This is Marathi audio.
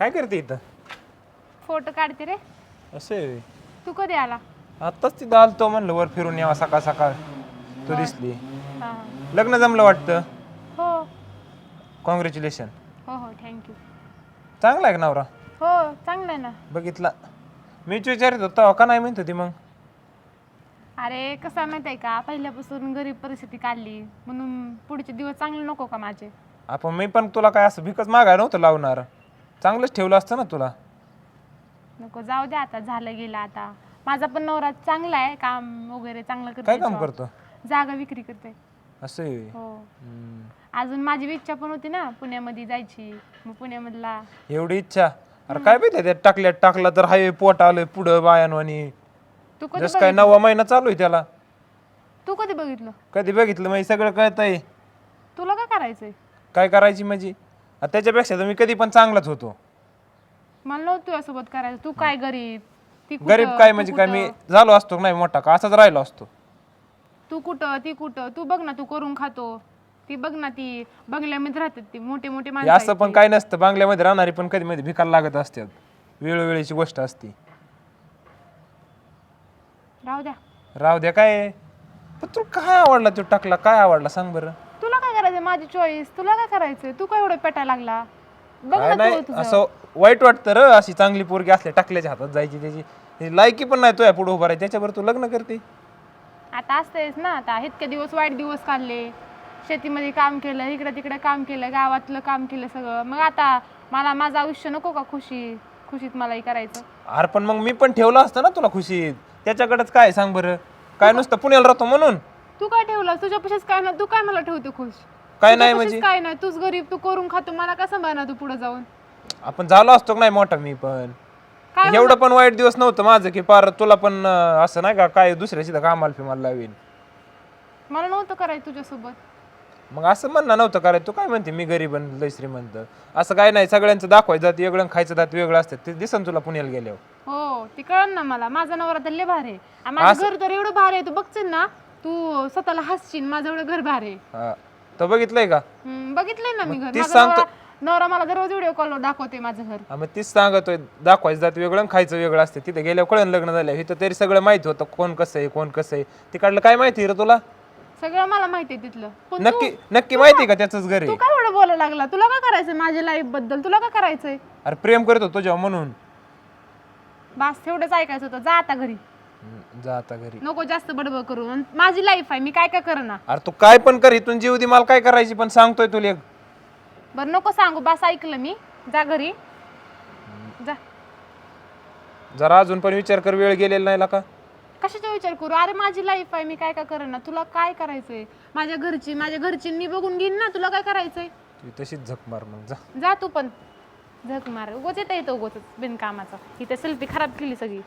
काय करते इथं? फोटो काढते रे. असं? आहे व्हय. तू कधी आला? आत्ताच तिथं आलतो म्हणलं वर फिरून यावा सकाळ सकाळ. तू दिसली. हा. लग्न जमलं वाटतं? हो. कॉंग्रॅच्युलेशन हो हो थँक्यू चांगला आहे का नवरा? हो चांगलं आहे ना. बघितला. मीच विचारित होता का नाही म्हणत होती मग? अरे कसं माहीत आहे का? पहिल्यापासून गरीब परिस्थिती काढली म्हणून पुढचे दिवस चांगले नको का माझे? आपण मी पण तुला काय असं भिकच मागायला नव्हतं लावणार. चांगलंच ठेवलं असतं ना तुला. नको जाऊ दे आता झालं गेलं आता. माझा पण नवरा चांगला आहे काम वगैरे चांगलं काय करते काम job. करतो? जागा विक्री करते असं आहे. हो. हम्म. अजून माझी बी इच्छा पण होती ना पुण्यामध्ये जायची. मग पुण्यामधला. एवढी इच्छा? अरे काय माहिती त्यात टाकल्यात टाकला तर हाय पोट आलोय पुढं बायानवानी तू कधी जस काय नववा महिना चालू आहे त्याला. तू कधी बघितलं? कधी बघितलं? म्हणजे सगळं कळतंय. तुला काय करायचंय? काय करायची म्हणजे? त्याच्यापेक्षा तर मी कधी पण चांगलाच होतो. मला नव्हतं तुझ्यासोबत करायचं. तू काय गरीब? ती कुठं, गरीब काय तू म्हणजे काय? मी कुठं? झालो असतो का नाही मोठा का? असाच राहिलो असतो. तू कुठं? ती कुठं? तू बघ ना तू करून खातो. ती बघ ना ती. बंगल्यामध्ये राहतात ती. मोठे मोठे हे माणसं असं आहेत पण ते. काय नसतं. बांगल्यामध्ये राहणारी पण कधी मध्ये भिकायला लागत असतात. वेळोवेळीची गोष्ट असती. राहू द्या. राहू द्या काय? पण तुला काय आवडला तो टाकला? काय आवडला? सांग बरं. करायचं माझी चॉईस तुला काय करायचंय? तू काय एवढं पेटायला लागला? बघ काय ना नाही तू तुझं. असं वाईट वाटतं र अशी चांगली पोरगी असल्या टाकल्याच्या हातात जायची त्याची. लायकी पण नाही तुया पुढे उभा राहायची त्याच्यावर तू लग्न करते. आता असतेच ना आता इतके दिवस वाईट दिवस काढले. शेतीमध्ये काम केलं इकडे तिकडे काम केलं गावातलं काम केलं सगळं. मग आता मला माझं आयुष्य नको का खुशी? खुशीत मलाही करायचं. अरे पण मग मी पण ठेवलं असतं ना तुला खुशीत. त्याच्याकडेच काय सांग बरं? काय नुसतं पुण्याला राहतो म्हणून? तू काय ठेवलं? तुझ्यापाशीच काय ना तू काय मला ठेवतो खुश? काय नाही तुझ्यापाशीच म्हणजे? काय नाही तूच गरीब तू करून खातो मला का सांभाळणार तू पुढे जाऊन? आपण झालो असतो का नाही मोठा मी पण? काय एवढं पण वाईट दिवस नव्हतं माझं की पार तुला पण अं, असं नाही का काय दुसऱ्या सिधा कामाला फिमाला लावीन. मला नव्हतं करायचं तुझ्यासोबत. मग असं म्हणणं नव्हतं करायचं. तू काय म्हणते मी गरीब आणि लय श्रीमंत. असं काय नाही सगळ्यांचं दाखवायचं जात वेगळं आणि खायचं जात वेगळं असतं. ते दिसन तुला पुण्याला गेल्यावर. हो ती कळण ना मला. माझा नवरा तर लय भारी आहे. आणि माझं घर तर एवढं भारी आहे तू बघशील ना तू स्वतःला हसशील माझं एवढं घर भारी आहे. हा. तो बघितलंय का? हम्म, बघितलंय ना मी घर. तीच माझा सांगतो- नवरा नवरा मला दररोज व्हिडिओ कॉल दाखवते माझं घर. हा, मग तीच सांगतोय. दाखवायचं जात वेगळं आणि खायचं वेगळं असतं. तिथे गेल्यावर कळण लग्न झालं इथं तरी सगळं माहिती होतं. कोण कसं आहे कोण कसं आहे. तिकडलं काय माहिती रे तुला? सगळं मला माहिती आहे तिथलं. पण नक्की नक्की माहिती का त्याचंच घर तू आहे काय एवढं बोलायला लागला? तुला काय करायचंय माझ्या लाईफबद्दल? तुला काय करायचंय? अरे प्रेम करत होतो जेव्हा म्हणून. बस तेवढंच ऐकायचं होतं. जा आता घरी. हम्म, जा आता घरी. नको जास्त बडबड करू. माझी लाईफ आहे मी काय काय करणार? अरे तू काय पण कर इथून जीव दे मला काय करायची पण सांगतोय तुला एक. बरं नको सांगू बस ऐकलं मी. जा घरी. जा. जरा अजून पण विचार कर वेळ गेलेला नाही का? कशाचा विचार करू? अरे माझी लाईफ आहे मी काय काय करणार? तुला काय करायचंय? माझ्या घरची माझ्या घरची मी बघून घेईन ना तुला काय करायचंय? तू तशीच झक मार मग जा. जा तू पण. झक मार. उगोच येतं येतं उगोच बिनकामाचं. इथे सेल्फी खराब केली सगळी.